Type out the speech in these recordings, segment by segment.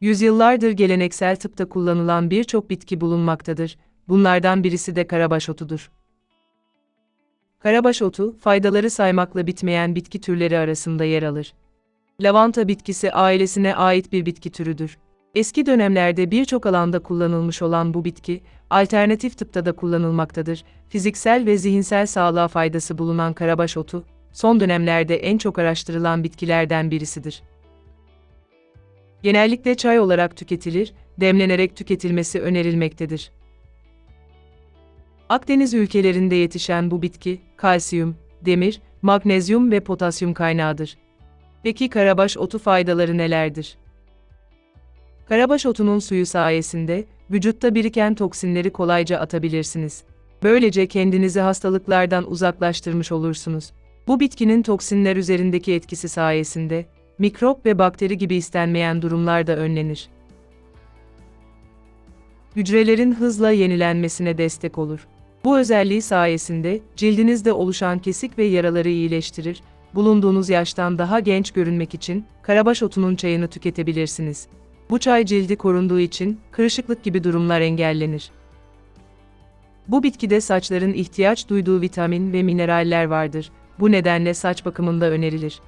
Yüzyıllardır geleneksel tıpta kullanılan birçok bitki bulunmaktadır. Bunlardan birisi de karabaş otudur. Karabaş otu, faydaları saymakla bitmeyen bitki türleri arasında yer alır. Lavanta bitkisi ailesine ait bir bitki türüdür. Eski dönemlerde birçok alanda kullanılmış olan bu bitki, alternatif tıpta da kullanılmaktadır. Fiziksel ve zihinsel sağlığa faydası bulunan karabaş otu, son dönemlerde en çok araştırılan bitkilerden birisidir. Genellikle çay olarak tüketilir, demlenerek tüketilmesi önerilmektedir. Akdeniz ülkelerinde yetişen bu bitki, kalsiyum, demir, magnezyum ve potasyum kaynağıdır. Peki karabaş otu faydaları nelerdir? Karabaş otunun suyu sayesinde vücutta biriken toksinleri kolayca atabilirsiniz. Böylece kendinizi hastalıklardan uzaklaştırmış olursunuz. Bu bitkinin toksinler üzerindeki etkisi sayesinde mikrop ve bakteri gibi istenmeyen durumlar da önlenir. Hücrelerin hızla yenilenmesine destek olur. Bu özelliği sayesinde cildinizde oluşan kesik ve yaraları iyileştirir. Bulunduğunuz yaştan daha genç görünmek için karabaş otunun çayını tüketebilirsiniz. Bu çay cildi korunduğu için kırışıklık gibi durumlar engellenir. Bu bitkide saçların ihtiyaç duyduğu vitamin ve mineraller vardır. Bu nedenle saç bakımında önerilir.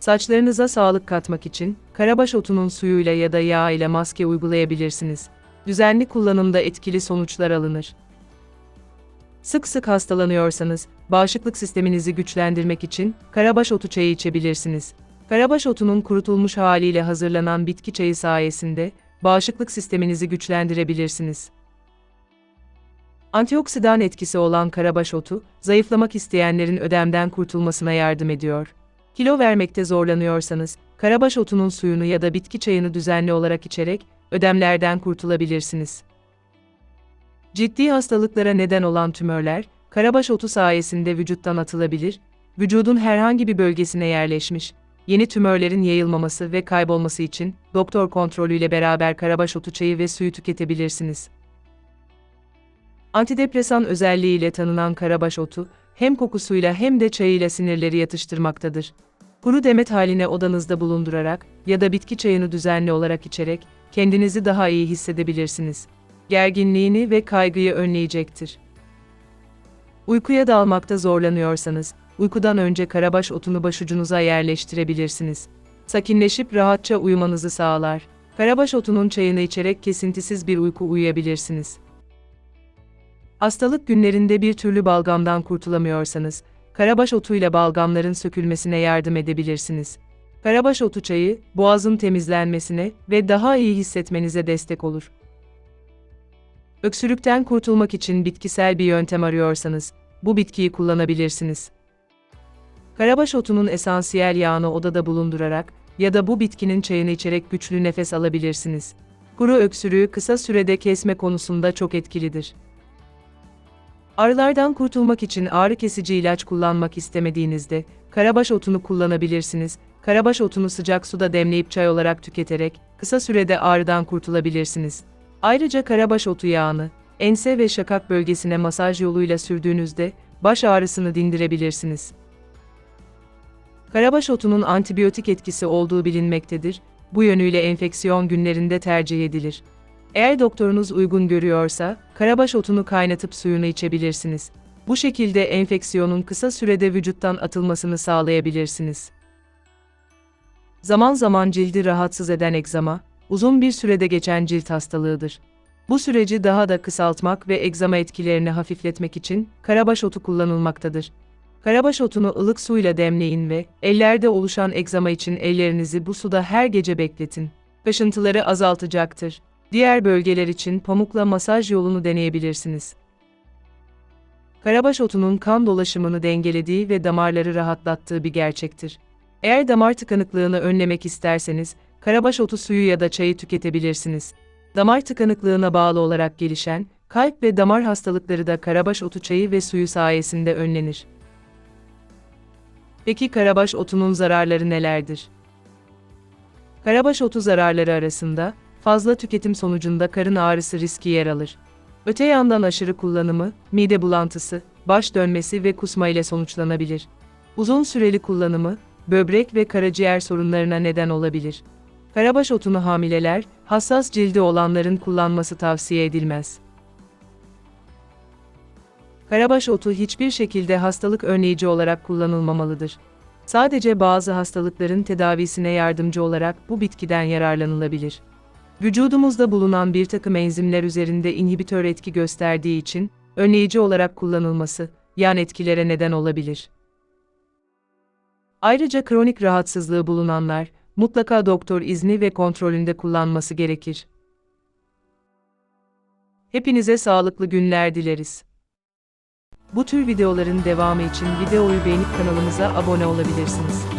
Saçlarınıza sağlık katmak için karabaş otunun suyuyla ya da yağ ile maske uygulayabilirsiniz. Düzenli kullanımda etkili sonuçlar alınır. Sık sık hastalanıyorsanız, bağışıklık sisteminizi güçlendirmek için karabaş otu çayı içebilirsiniz. Karabaş otunun kurutulmuş haliyle hazırlanan bitki çayı sayesinde bağışıklık sisteminizi güçlendirebilirsiniz. Antioksidan etkisi olan karabaş otu, zayıflamak isteyenlerin ödemden kurtulmasına yardım ediyor. Kilo vermekte zorlanıyorsanız, karabaş otunun suyunu ya da bitki çayını düzenli olarak içerek ödemlerden kurtulabilirsiniz. Ciddi hastalıklara neden olan tümörler, karabaş otu sayesinde vücuttan atılabilir, vücudun herhangi bir bölgesine yerleşmiş, yeni tümörlerin yayılmaması ve kaybolması için doktor kontrolüyle beraber karabaş otu çayı ve suyu tüketebilirsiniz. Antidepresan özelliğiyle tanınan karabaş otu, hem kokusuyla hem de çayıyla sinirleri yatıştırmaktadır. Kuru demet haline odanızda bulundurarak ya da bitki çayını düzenli olarak içerek kendinizi daha iyi hissedebilirsiniz. Gerginliğini ve kaygıyı önleyecektir. Uykuya dalmakta zorlanıyorsanız, uykudan önce karabaş otunu başucunuza yerleştirebilirsiniz. Sakinleşip rahatça uyumanızı sağlar. Karabaş otunun çayını içerek kesintisiz bir uyku uyuyabilirsiniz. Hastalık günlerinde bir türlü balgamdan kurtulamıyorsanız, karabaş otuyla balgamların sökülmesine yardım edebilirsiniz. Karabaş otu çayı, boğazın temizlenmesine ve daha iyi hissetmenize destek olur. Öksürükten kurtulmak için bitkisel bir yöntem arıyorsanız, bu bitkiyi kullanabilirsiniz. Karabaş otunun esansiyel yağını odada bulundurarak ya da bu bitkinin çayını içerek güçlü nefes alabilirsiniz. Kuru öksürüğü kısa sürede kesme konusunda çok etkilidir. Ağrılardan kurtulmak için ağrı kesici ilaç kullanmak istemediğinizde, karabaş otunu kullanabilirsiniz. Karabaş otunu sıcak suda demleyip çay olarak tüketerek, kısa sürede ağrıdan kurtulabilirsiniz. Ayrıca karabaş otu yağını, ense ve şakak bölgesine masaj yoluyla sürdüğünüzde, baş ağrısını dindirebilirsiniz. Karabaş otunun antibiyotik etkisi olduğu bilinmektedir, bu yönüyle enfeksiyon günlerinde tercih edilir. Eğer doktorunuz uygun görüyorsa, karabaş otunu kaynatıp suyunu içebilirsiniz. Bu şekilde enfeksiyonun kısa sürede vücuttan atılmasını sağlayabilirsiniz. Zaman zaman cildi rahatsız eden egzama, uzun bir sürede geçen cilt hastalığıdır. Bu süreci daha da kısaltmak ve egzama etkilerini hafifletmek için karabaş otu kullanılmaktadır. Karabaş otunu ılık suyla demleyin ve ellerde oluşan egzama için ellerinizi bu suda her gece bekletin. Kaşıntıları azaltacaktır. Diğer bölgeler için pamukla masaj yolunu deneyebilirsiniz. Karabaş otunun kan dolaşımını dengelediği ve damarları rahatlattığı bir gerçektir. Eğer damar tıkanıklığını önlemek isterseniz, karabaş otu suyu ya da çayı tüketebilirsiniz. Damar tıkanıklığına bağlı olarak gelişen, kalp ve damar hastalıkları da karabaş otu çayı ve suyu sayesinde önlenir. Peki karabaş otunun zararları nelerdir? Karabaş otu zararları arasında, fazla tüketim sonucunda karın ağrısı riski yer alır. Öte yandan aşırı kullanımı, mide bulantısı, baş dönmesi ve kusma ile sonuçlanabilir. Uzun süreli kullanımı, böbrek ve karaciğer sorunlarına neden olabilir. Karabaş otunu hamileler, hassas cildi olanların kullanması tavsiye edilmez. Karabaş otu hiçbir şekilde hastalık önleyici olarak kullanılmamalıdır. Sadece bazı hastalıkların tedavisine yardımcı olarak bu bitkiden yararlanılabilir. Vücudumuzda bulunan bir takım enzimler üzerinde inhibitör etki gösterdiği için, önleyici olarak kullanılması, yan etkilere neden olabilir. Ayrıca kronik rahatsızlığı bulunanlar, mutlaka doktor izni ve kontrolünde kullanması gerekir. Hepinize sağlıklı günler dileriz. Bu tür videoların devamı için videoyu beğenip kanalımıza abone olabilirsiniz.